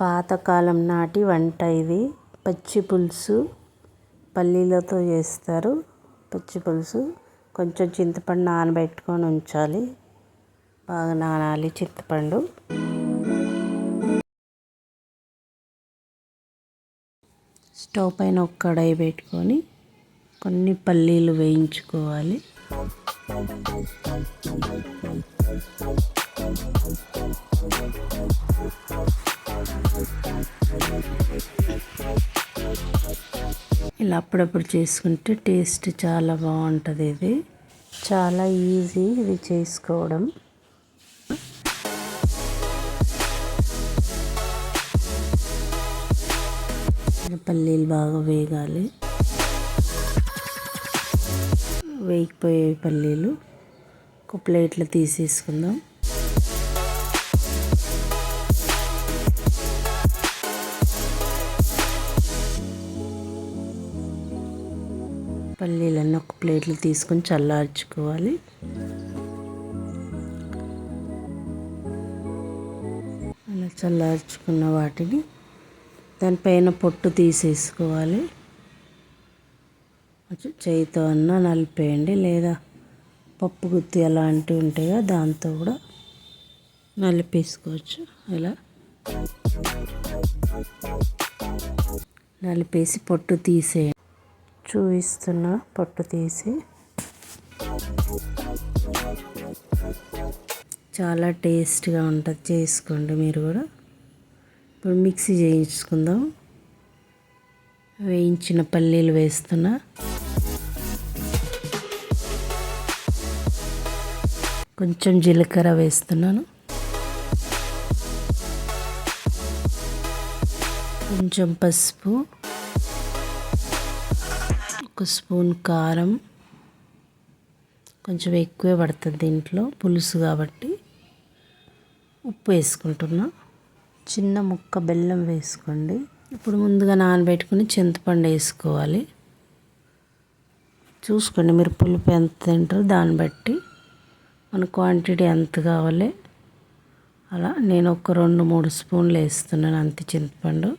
పాతకాలం నాటి వంట ఇది. పచ్చి పులుసు పల్లీలతో చేస్తారు. పచ్చి పులుసు కొంచెం చింతపండు నానబెట్టుకొని ఉంచాలి. బాగా నానాలి చింతపండు. స్టవ్ పైన ఒక కడాయి పెట్టుకొని కొన్ని పల్లీలు వేయించుకోవాలి. ఇలా అప్పుడప్పుడు చేసుకుంటే టేస్ట్ చాలా బాగుంటుంది ఇది. చాలా ఈజీ ఇది చేసుకోవడం. పల్లీలు బాగా వేగాలి. వేగిపోయే పల్లీలు ఒక ప్లేట్లో తీసేసుకుందాం. పల్లీలన్నీ ఒక ప్లేట్లు తీసుకొని చల్లార్చుకోవాలి. అలా చల్లార్చుకున్న వాటిని దానిపైన పొట్టు తీసేసుకోవాలి. చేయితో అన్నా నలిపేయండి లేదా పప్పు గుత్తి అలాంటివి ఉంటాయో దాంతో కూడా నలిపేసుకోవచ్చు. ఇలా నలిపేసి పొట్టు తీసేయండి. చూపిస్తున్నా పొట్టు తీసి. చాలా టేస్ట్గా ఉంటుంది చేసుకోండి మీరు కూడా. ఇప్పుడు మిక్సీ చేయించుకుందాం. వేయించిన పల్లీలు వేస్తున్నా. కొంచెం జీలకర్ర వేస్తున్నాను. కొంచెం పసుపు. ఒక స్పూన్ కారం. కొంచెం ఎక్కువే పడుతుంది దీంట్లో పులుసు కాబట్టి. ఉప్పు వేసుకుంటున్నా. చిన్న ముక్క బెల్లం వేసుకోండి. ఇప్పుడు ముందుగా నానబెట్టుకుని చింతపండు వేసుకోవాలి. చూసుకోండి మీరు పులుపు ఎంత తింటారో దాన్ని బట్టి. మన క్వాంటిటీ ఎంత కావాలి. అలా నేను ఒక రెండు మూడు స్పూన్లు వేస్తున్నాను అంత చింతపండు.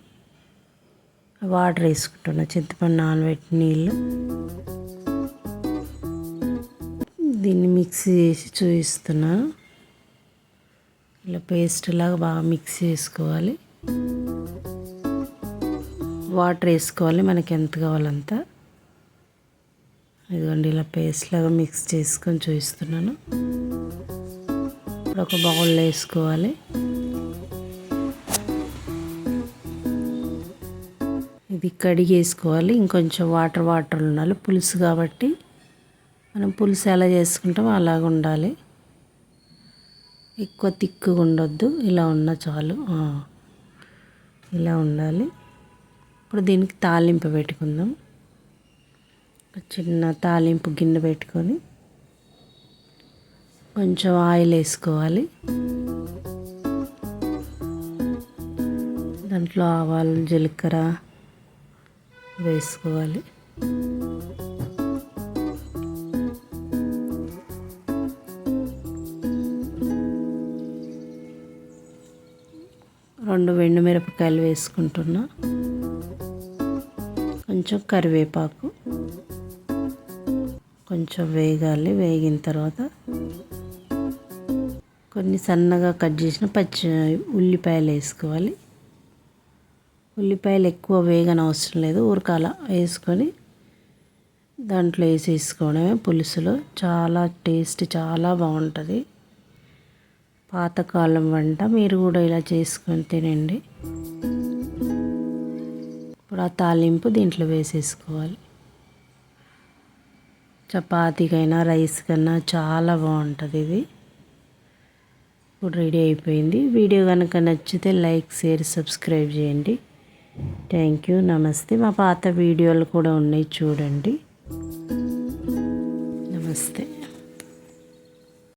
వాటర్ వేసుకుంటున్నా చింతపండు నానబెట్టి నీళ్ళు. దీన్ని మిక్సీ చేసి చూపిస్తున్నాను ఇలా పేస్ట్ లాగా బాగా మిక్స్ చేసుకోవాలి. వాటర్ వేసుకోవాలి మనకి ఎంత కావాలంత ఇదిగోండి ఇలా పేస్ట్ లాగా మిక్స్ చేసుకొని చూపిస్తున్నాను. ఇప్పుడు ఒక బౌల్లో వేసుకోవాలి. ఇది కడిగేసుకోవాలి ఇంకొంచెం వాటర్ వాటర్ ఉండాలి. పులుసు కాబట్టి మనం పులుసు ఎలా చేసుకుంటామో అలాగ ఉండాలి. ఎక్కువ తిక్కుగా ఉండొద్దు. ఇలా ఉన్న చాలు. ఇలా ఉండాలి. ఇప్పుడు దీనికి తాలింపు పెట్టుకుందాం. చిన్న తాలింపు గిన్నె పెట్టుకొని కొంచెం ఆయిల్ వేసుకోవాలి. దాంట్లో ఆవాలు జీలకర్ర వేసుకోవాలి. రెండు వెండు మిరపకాయలు వేసుకుంటున్నా. కొంచెం కరివేపాకు. కొంచెం వేగాలి. వేగిన తర్వాత కొన్ని సన్నగా కట్ చేసిన పచ్చి ఉల్లిపాయలు వేసుకోవాలి. ఉల్లిపాయలు ఎక్కువ వేగన అవసరం లేదు ఉరకాల వేసుకొని దాంట్లో వేసేసుకోవడమే పులుసులో. చాలా టేస్ట్ చాలా బాగుంటుంది. పాతకాలం వంట మీరు కూడా ఇలా చేసుకొని తినండి. ఇప్పుడు ఆ తాలింపు దీంట్లో వేసేసుకోవాలి. చపాతీకైనా రైస్ కన్నా చాలా బాగుంటుంది ఇది. ఇప్పుడు రెడీ అయిపోయింది. వీడియో కనుక నచ్చితే లైక్ షేర్ సబ్స్క్రైబ్ చేయండి. Thank you. నమస్తే. మా పాత వీడియోలు కూడా ఉన్నాయి చూడండి. నమస్తే.